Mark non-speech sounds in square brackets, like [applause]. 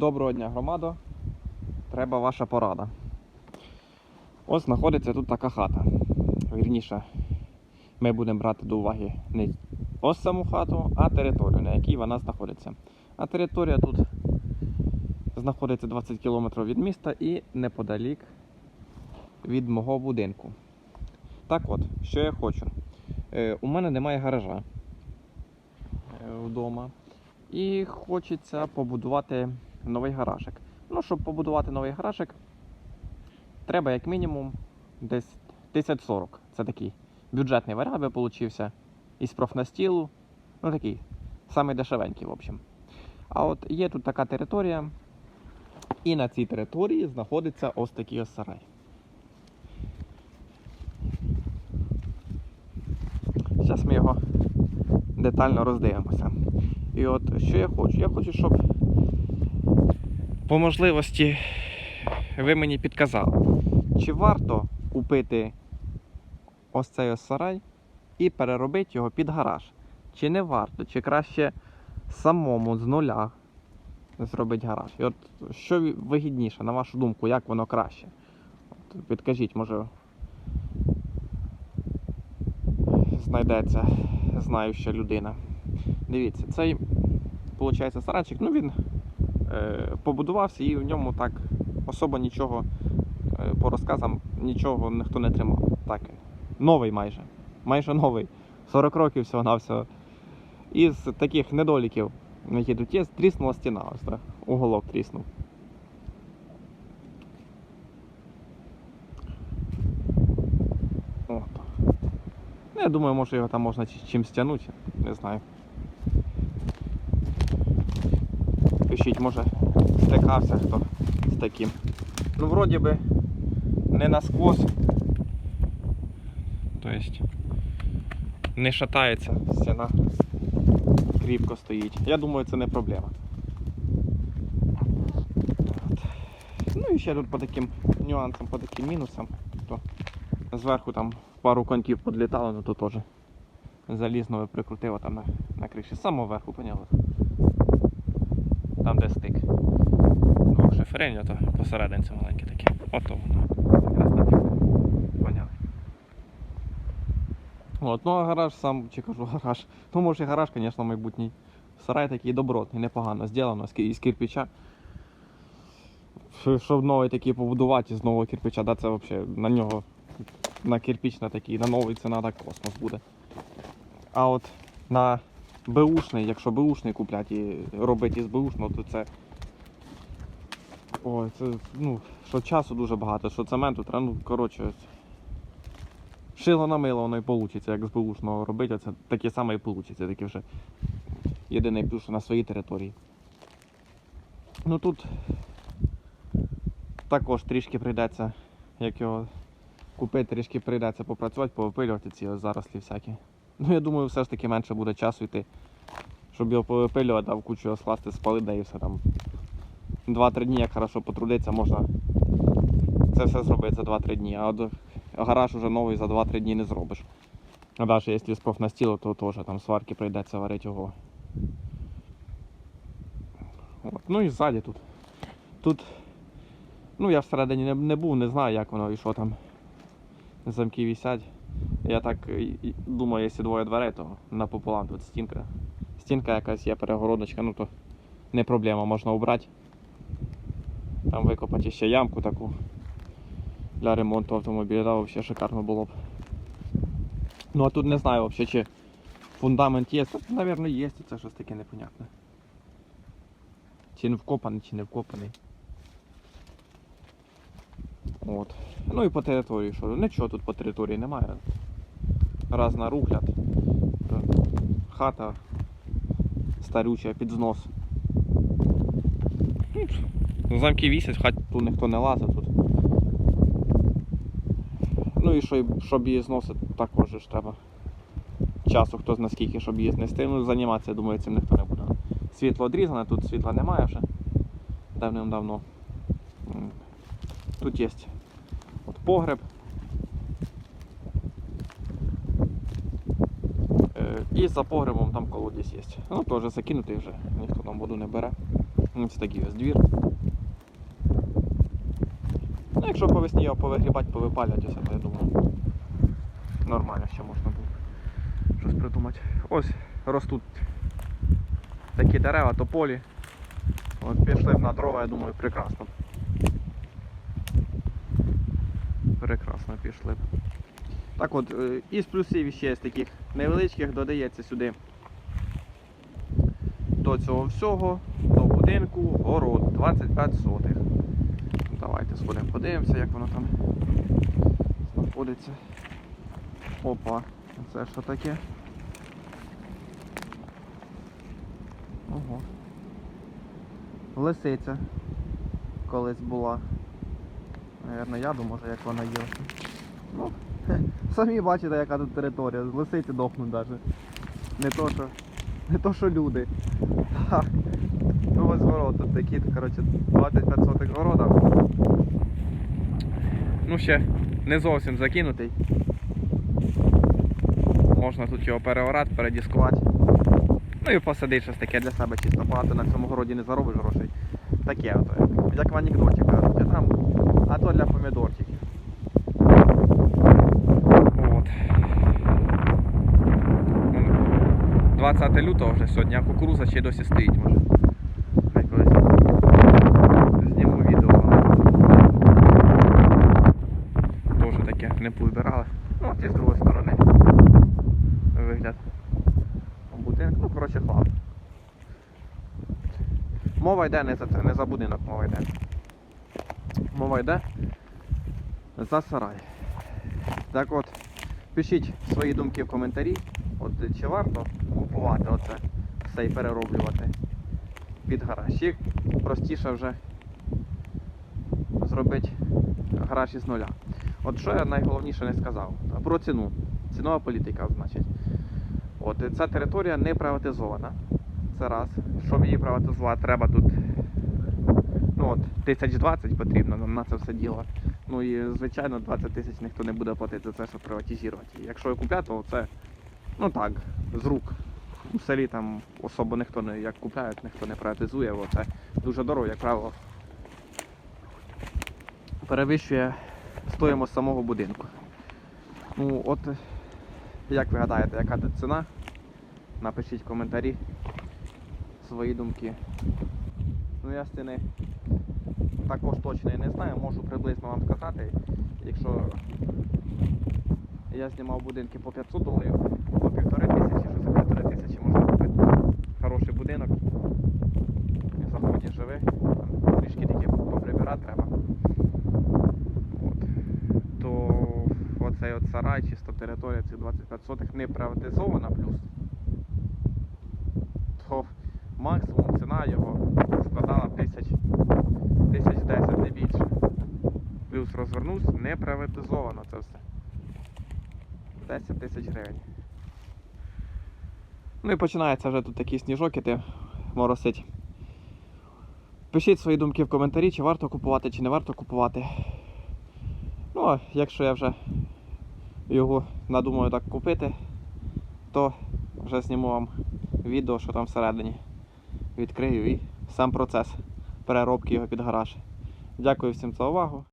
Доброго дня, громадо. Треба ваша порада. Ось знаходиться тут така хата. Вірніше, ми будемо брати до уваги не ось саму хату, а територію, на якій вона знаходиться. А територія тут знаходиться 20 км від міста і неподалік від мого будинку. Так от, що я хочу. Е, у мене немає гаража е, вдома. І хочеться побудувати новий гаражик. Ну, щоб побудувати новий гаражик, треба як мінімум десь 1040. Це такий бюджетний варіант би получився. Із профнастілу. Ну такий, самий дешевенький, в общем. А от є тут така територія, і на цій території знаходиться ось такий ось сарай. Зараз ми його детально роздивимося. І от що я хочу? Я хочу, щоб по можливості ви мені підказали, чи варто купити ось цей ось сарай і переробити його під гараж. Чи не варто, чи краще самому з нуля зробити гараж. І от що вигідніше, на вашу думку, як воно краще? От підкажіть, може знайдеться знаюча людина. Дивіться, цей, виходить, сарайчик, ну він побудувався і в ньому так особо нічого е, по розказам нічого ніхто не тримав. Так, новий майже. Майже новий. 40 років всього на всього. Із таких недоліків, які тут є, тріснула стіна. Ось так. Уголок тріснув. От. Ну, я думаю, може його там можна чи- чимсь тягнути, не знаю. Пишіть, може стикався хто з таким. Ну, вроді би, не насквозь. Тобто не шатається стіна. Кріпко стоїть. Я думаю, це не проблема. Ну і ще тут по таким нюансам, по таким мінусам. То зверху там пару коньків подлітало, ну то теж залізно прикрутило там на, на криші. З самого верху, поняли? Там де стик. Двох шиферень, то посерединці маленькі такі. Ото воно. Якраз так. Поняли. От, ну а гараж сам, чи кажу [laughs] гараж. Ну може і гараж, звісно, майбутній. Сарай такий добротний, непогано зроблено з кирпича. Щоб новий такий побудувати з нового кирпича, да, це взагалі на нього на кирпич на такий, на новий це треба космос буде. А от на Бушний, якщо Бушний купляти і робити із Бушного, то це. Ой, це ну, що часу дуже багато, що цементу треба, ну, коротше. Шило на мило воно і вийде, як з Бушного робити, це таке саме і вийде, таке вже єдиний плюс, на своїй території. Ну тут також трішки прийдеться, як його купити, трішки прийдеться попрацювати, повипилювати ці зарослі всякі. Ну я думаю, все ж таки менше буде часу йти, щоб його повипилювати, а в кучу його скласти, спалити, да і все там. 2-3 дні, як хорошо потрудитися, можна це все зробити за 2-3 дні. А от гараж уже новий за 2-3 дні не зробиш. А навіть якщо з профнастілу, то теж там сварки прийдеться варити його. От. Ну і ззаді тут. Тут. Ну я всередині не, не був, не знаю, як воно і що там. Замки висять. Я так і думаю, якщо двоє дверей, то напополам тут стінка. Стінка якась є, перегородочка, ну то не проблема, можна убрати. Там викопати ще ямку таку для ремонту автомобіля, да, взагалі шикарно було б. Ну а тут не знаю взагалі, чи фундамент є. Та, Навірно, є, це щось таке непонятне. Чи не вкопаний, чи не вкопаний. От. Ну і по території, що нічого тут по території немає. Раз на ругляд. Е, Хата старюча під знос. Ну, Замки вісять, хаті тут ніхто не лазить тут. Ну і що, щоб її зносити, також ж треба часу, хто зна скільки, щоб її знести. Ну, займатися, я думаю, цим ніхто не буде. Світло одрізане, тут світла немає вже. Давним-давно. Тут є от погреб. Е, І за погребом там колодязь є. Ну теж закинутий вже, ніхто там воду не бере. Ось такий ось двір. Ну, якщо по весні його повигрібати, повипалять, ось, я думаю, нормально ще можна було щось придумати. Ось ростуть такі дерева, тополі. От пішли на дрова, я думаю, прекрасно. Прекрасно пішли. Так от, е, із плюсів ще з таких невеличких додається сюди до цього всього, до будинку, город 25 сотих. Давайте сходимо подивимося, як воно там знаходиться. Опа, це що таке? Ого. Лисиця колись була. Наверно, яду, може, як вона є. Ну, самі бачите, яка тут територія. Лисиці дохнуть навіть. Не то, що, не то, що люди. Ну ось город тут такі, коротше, 25 сотих города. Ну ще не зовсім закинутий. Можна тут його переорати, передіскувати. Ну і посадити щось таке для себе чисто багато на цьому городі не заробиш грошей. Таке ото, як в анекдоті кажуть, а там, а то для помідорчиків. От. Вон, 20 лютого вже сьогодні, а кукуруза ще досі стоїть, може. Хай колись зніму відео. Теж таке не повибирали. Ну, от і з другої сторони. Вигляд. Будинок, ну коротше хлам. Мова йде не за це, не за будинок мова йде. Мова йде за сарай. Так от, пишіть свої думки в коментарі. От чи варто купувати оце все і перероблювати під гараж. Чи простіше вже зробити гараж із нуля. От що я найголовніше не сказав. Про ціну. Цінова політика, значить. От ця територія не приватизована. Це раз. Щоб її приватизувати, треба тут ну от, тисяч 20 потрібно нам на це все діло. Ну і звичайно 20 тисяч ніхто не буде платити за це, щоб приватизувати. Якщо і купляти, то це ну так, з рук. У селі там особо ніхто не як купляють, ніхто не приватизує, бо це дуже дорого, як правило. Перевищує стоїмость самого будинку. Ну от як ви гадаєте, яка тут ціна? Напишіть в коментарі свої думки. Ну я з ціни також точно не знаю, можу приблизно вам сказати. Якщо я знімав будинки по 500 доларів, по півтори тисячі, що за півтори тисячі можна купити хороший будинок. Заходні живи, там трішки тільки поприбирати треба. От. То оцей от сарай, чисто територія цих 25 сотих не приватизована плюс. То максимум ціна його складала тисяч, тисяч 10, не більше. Плюс розвернувся, не приватизовано це все. 10 тисяч гривень. Ну і починається вже тут такий сніжок іти моросить. Пишіть свої думки в коментарі, чи варто купувати, чи не варто купувати. Ну, якщо я вже його надумаю так купити, то вже зніму вам відео, що там всередині. Відкрию і сам процес переробки його під гараж. Дякую всім за увагу.